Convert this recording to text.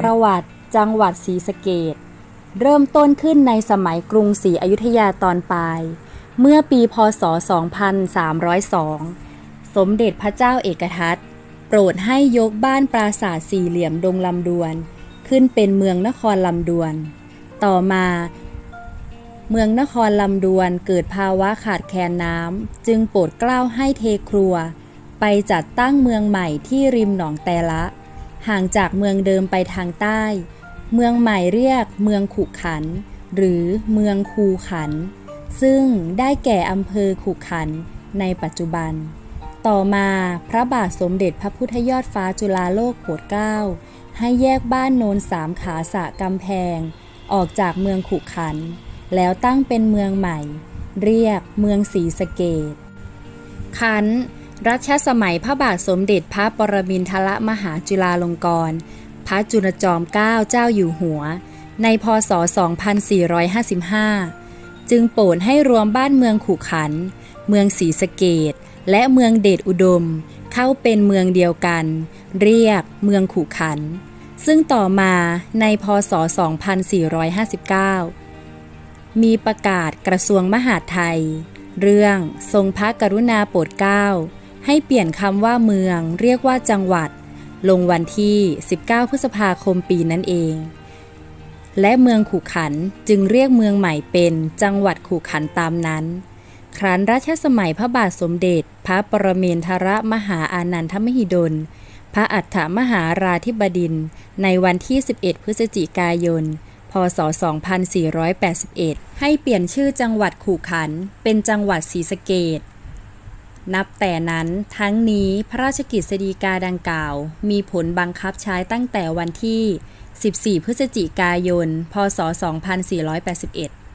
ประวัติจังหวัดศรีสะเกดเริ่มต้นขึ้นในสมัยกรุงศรีอยุธยาตอนปลาย เมื่อปีพศ 2302 สมเด็จพระเจ้าเอกทัตโปรดให้ยกบ้านปราสาทสี่เหลี่ยมดงลำดวน ขึ้นเป็นเมืองนครลำดวน ต่อมา เมืองนครลำดวนเกิดภาวะขาดแคลนน้ำจึงโปรดเกล้าให้เทครัว ไปจัดตั้งเมืองใหม่ที่ริมหนองแต่ละ ห่างจากเมืองเดิมไปทางใต้ เมืองใหม่เรียกเมืองขุขัน หรือเมืองคูขัน ซึ่งได้แก่อำเภอขุขันในปัจจุบัน ต่อมาพระบาทสมเด็จพระพุทธยอดฟ้าจุฬาโลกโปรดเกล้าให้แยกบ้านโนนสามขาสะกำแพง ออกจากเมืองขุขัน แล้วตั้งเป็นเมืองใหม่ เรียกเมืองศรีสะเกดคัน รัชสมัยพระบาทสมเด็จพระปรมินทรมหาจุฬาลงกรณ์พระจุลจอมเกล้าเจ้าอยู่หัว ในพศ 2455 จึงโปรดให้รวมบ้านเมืองขุขัน เมืองศรีสะเกดและเมืองเดชอุดม เข้าเป็นเมืองเดียวกัน เรียกเมืองขุขัน ซึ่งต่อมาในพศ 2459 มีประกาศกระทรวงมหาดไทย เรื่องทรงพระกรุณาโปรดเกล้า ให้เปลี่ยนคำว่าเมืองเรียกว่าจังหวัด ลงวันที่ 19 พฤษภาคมปีนั้นเอง และเมืองขู่ขันจึงเรียกเมืองใหม่เป็นจังหวัดขู่ขันตามนั้น ครั้นรัชสมัยพระบาทสมเด็จ พระปรเมนทรมหาอานันทมหิดล พระอัฏฐมหาราธิบดิน ในวันที่ 11 พฤศจิกายนพศ 2481 ให้เปลี่ยนชื่อจังหวัดขู่ขัน เป็นจังหวัดศรีสะเกด นับแต่นั้นทั้งนี้พระราชกิจสีกาดังกล่าว มีผลบังคับใช้ตั้งแต่วันที่ 14 พฤศจิกายน พศ 2481